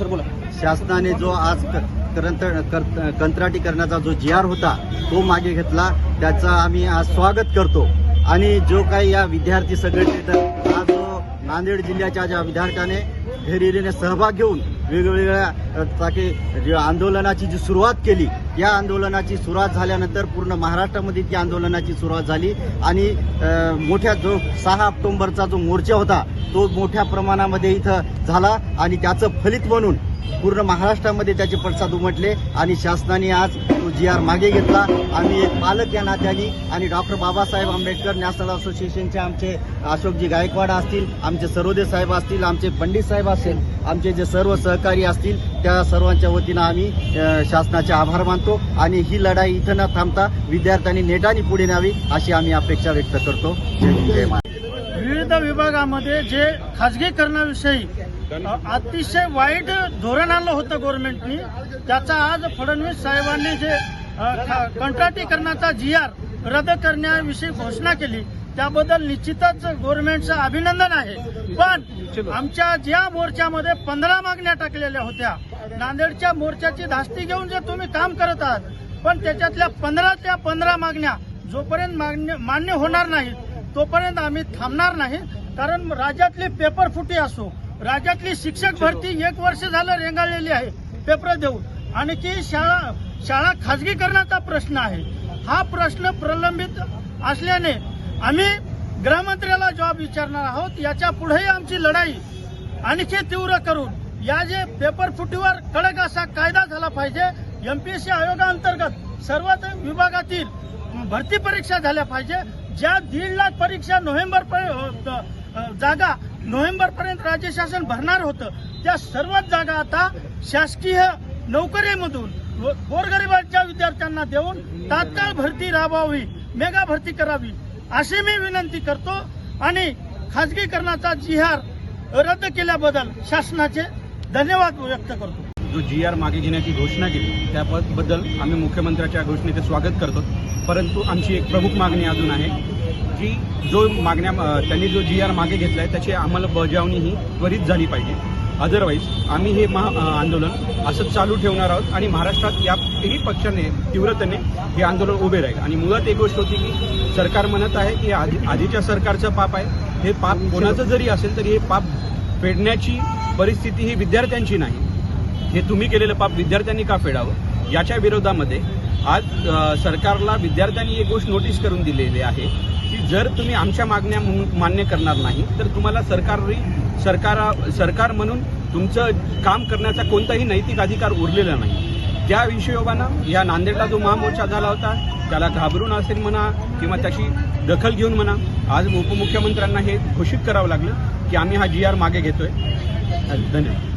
शासनाने जो आज क- करंत कर- कंत्राटीकरणाचा जो जी आर होता तो मागे घेतला. त्याचा आम्ही आज स्वागत करतो. आणि जो काही या विद्यार्थी संघटनेत आज जो नांदेड जिल्ह्याच्या ज्या विद्यार्थ्याने घेरिरीने सहभाग घेऊन वेगवेगळ्या अ, आंदोलनाची जी सुरुवात केली या आंदोलनाची सुरुवात झाल्यानंतर पूर्ण महाराष्ट्रामध्ये ती आंदोलनाची सुरुवात झाली. आणि मोठ्या जो सहा ऑक्टोंबरचा जो मोर्चा होता तो मोठ्या प्रमाणामध्ये इथं झाला. आणि त्याचं फलित म्हणून पूर्ण महाराष्ट्रामध्ये त्याचे पडसाद उमटले. आणि शासनाने आज तो जी आर मागे घेतला. आम्ही एक पालक या नात्याने आणि डॉक्टर बाबासाहेब आंबेडकर नॅशनल असोसिएशनचे आमचे अशोकजी गायकवाड असतील आमचे सरोदे साहेब असतील आमचे पंडित साहेब असतील आमचे जे सर्व सहकारी असतील त्या सर्वांच्या वतीनं आम्ही शासनाचे आभार मानतो आणि ही लढाई इथं न थांबता विद्यार्थ्यांनी नेटाने पुढे न्यावी अशी आम्ही अपेक्षा व्यक्त करतो. जय जय विविध विभागामध्ये जे खाजगीकरणाविषयी अतिशय वाईट धोरण आणलं होतं गव्हर्नमेंटनी त्याचा आज फडणवीस साहेबांनी जे कंत्राटीकरणाचा जी आर रद्द करण्याविषयी घोषणा केली त्याबद्दल निश्चितच गव्हर्नमेंटचं अभिनंदन आहे. पण आमच्या ज्या मोर्चामध्ये पंधरा मागण्या टाकलेल्या होत्या नांदेडच्या मोर्चाची धास्ती घेऊन जे तुम्ही काम करत आहात पण त्याच्यातल्या पंधरा त्या पंधरा मागण्या जोपर्यंत मान्य मान्य होणार नाहीत तोपर्यंत आम्ही थांबणार नाही. कारण राज्यातली पेपर फुटी असो राज्यातली शिक्षक भरती एक वर्ष झालं रेंगाळलेली आहे पेपर देऊन. आणि की शाळा शाळा खाजगीकरणाचा प्रश्न आहे. हा प्रश्न प्रलंबित असल्याने आम्ही गृहमंत्र्याला जॉब विचारणार आहोत. याच्या पुढेही आमची लढाई आणखी तीव्र करून या जे पेपर फुटीवर कडक असा कायदा झाला पाहिजे एमपीएससी आयोगाअंतर्गत सर्वच विभागातील भरती परीक्षा झाल्या पाहिजे. ज्या दीड लाख परीक्षा नोव्हेंबर पर जागा नोव्हेंबर पर्यंत राज्य शासन भरणार होतं त्या सर्वच जागा आता शासकीय नोकरीमधून गोरगरिबांच्या विद्यार्थ्यांना देऊन तात्काळ भरती राबवावी मेगा भरती करावी अशी मी विनंती करतो. आणि खाजगीकरणाचा जिहार रद्द केल्याबद्दल शासनाचे धन्यवाद व्यक्त करतो. जो जी आर मागे घेण्याची घोषणा केली त्याबद्दल आम्ही मुख्यमंत्र्याच्या घोषणेचे स्वागत करतो. परंतु आमची एक प्रमुख मागणी अजून आहे की जो मागण्या त्यांनी जो जी आर मागे घेतला आहे त्याची अंमलबजावणी ही त्वरित झाली पाहिजे. अदरवाईज आम्ही हे महा आंदोलन असंच चालू ठेवणार आहोत आणि महाराष्ट्रात याही पक्षाने तीव्रतेने हे आंदोलन उभे राहील. आणि मुळात एक गोष्ट होती की सरकार म्हणत आहे की आधी आधीच्या सरकारचं पाप आहे. हे पाप कोणाचं जरी असेल तरी हे पाप फेडण्याची परिस्थिती ही विद्यार्थ्यांची नाही. हे तुम्ही केलेलं पाप विद्यार्थ्यांनी का फेडावं? याच्या विरोधामध्ये आज सरकारला विद्यार्थ्यांनी एक गोष्ट नोटीस करून दिलेली आहे की जर तुम्ही आमच्या मागण्या म्हणून मान्य करणार नाही तर तुम्हाला सरकारी सरकारा सरकार म्हणून तुमचं काम करण्याचा कोणताही नैतिक अधिकार उरलेला नाही. त्या हिशोबानं या नांदेडला जो महामोर्चा झाला होता त्याला घाबरून असेल म्हणा किंवा त्याची दखल घेऊन म्हणा आज उपमुख्यमंत्र्यांना हे घोषित करावं लागलं की आम्ही हा जी आर मागे घेतोय. धन्यवाद